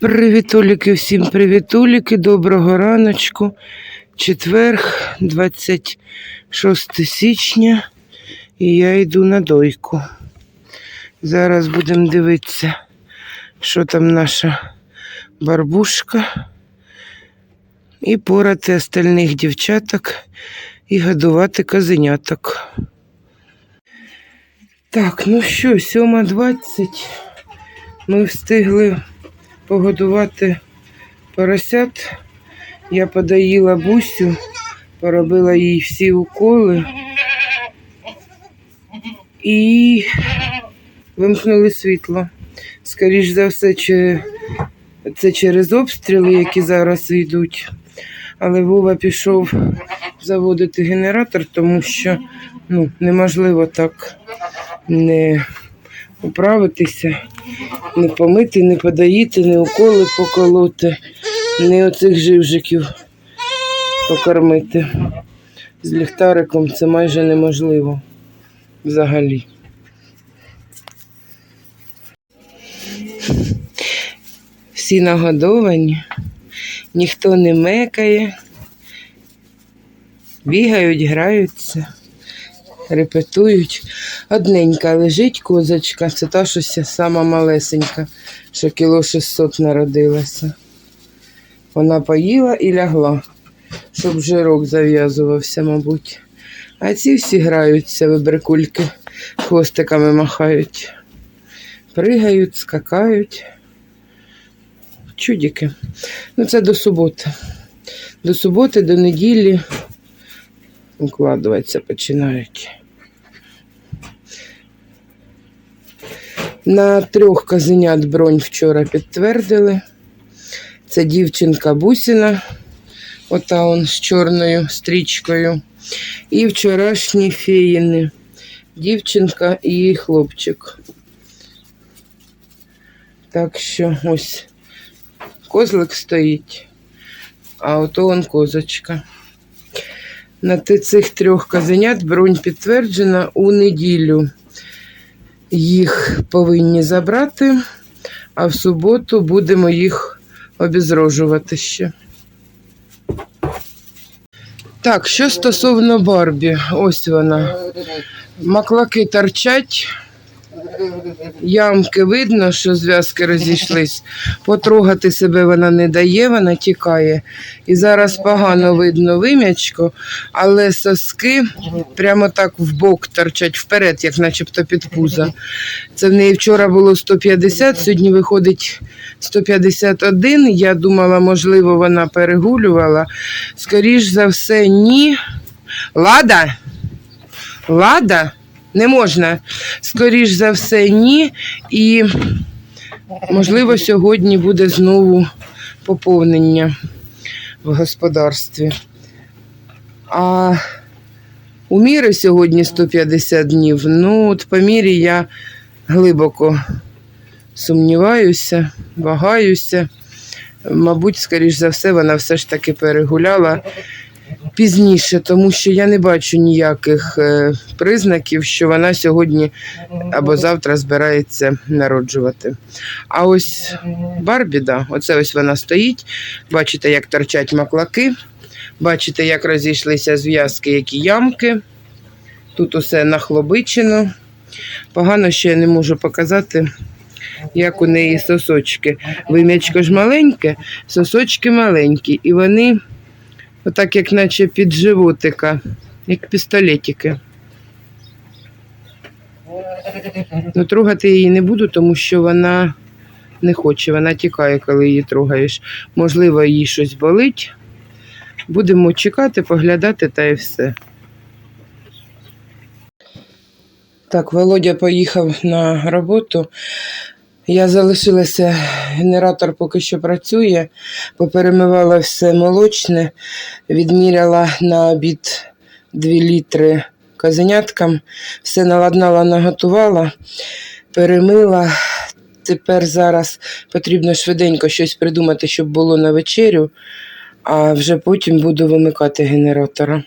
Привітуліки, всім привітуліки, доброго раночку. Четверг, 26 січня, і я йду на дойку. Зараз будемо дивитися, що там наша барбушка. І порати остальних дівчаток і годувати козеняток. Так, ну що, 7.20. Ми встигли погодувати поросят. Я подоїла бусю, поробила їй всі уколи і вимкнули світло. Скоріш за все, це через обстріли, які зараз йдуть. Але Вова пішов заводити генератор, тому що ну, неможливо так не управитися не помити, не подоїти, не уколи поколоти, не оцих живжиків покормити. З ліхтариком це майже неможливо взагалі. Всі нагодовані, ніхто не мекає, бігають, граються репетують. Одненька лежить козочка, це та щось сама малесенька, що кіло 600 народилася. Вона поїла і лягла, щоб жирок зав'язувався, мабуть. А ці всі граються, вибрикульки, хвостиками махають. Пригають, скакають. Чудики. Ну, це до суботи. До суботи, до неділі укладуватися починають. На трьох козенят бронь вчора підтвердили. Це дівчинка Бусіна, ота он з чорною стрічкою. І вчорашні феїни. Дівчинка і хлопчик. Так що ось козлик стоїть, а ото он козочка. На цих трьох козенят бронь підтверджена у неділю. Їх повинні забрати, а в суботу будемо їх обізрожувати ще. Так, що стосовно Барбі, ось вона. Маклаки торчать, ямки видно, що зв'язки розійшлись. Потрогати себе вона не дає, вона тікає. І зараз погано видно вим'ячко, але соски прямо так в бок торчать вперед, як начебто під пузо. Це в неї вчора було 150, сьогодні виходить 151. Я думала, можливо, вона перегулювала. Скоріш за все, ні. Лада? Лада? Не можна. Скоріш за все, ні. І, можливо, сьогодні буде знову поповнення в господарстві. А у міри сьогодні 150 днів. Ну, от по мірі я глибоко сумніваюся, вагаюся. Мабуть, скоріш за все, вона все ж таки перегуляла пізніше, тому що я не бачу ніяких е, признаків, що вона сьогодні або завтра збирається народжувати. А ось Барбі, да, оце ось вона стоїть. Бачите, як торчать маклаки, бачите, як розійшлися зв'язки, які ямки. Тут усе нахлобичено. Погано, що я не можу показати, як у неї сосочки. Вим'ячко ж маленьке, сосочки маленькі, і вони отак, як наче під животика, як пістолетики. Ну, трогати її не буду, тому що вона не хоче, вона тікає, коли її трогаєш. Можливо, їй щось болить. Будемо чекати, поглядати та і все. Так, Володя поїхав на роботу. Я залишилася, генератор поки що працює, поперемивала все молочне, відміряла на обід 2 літри козеняткам, все наладнала, наготувала, перемила. Тепер зараз потрібно швиденько щось придумати, щоб було на вечерю, а вже потім буду вимикати генератора.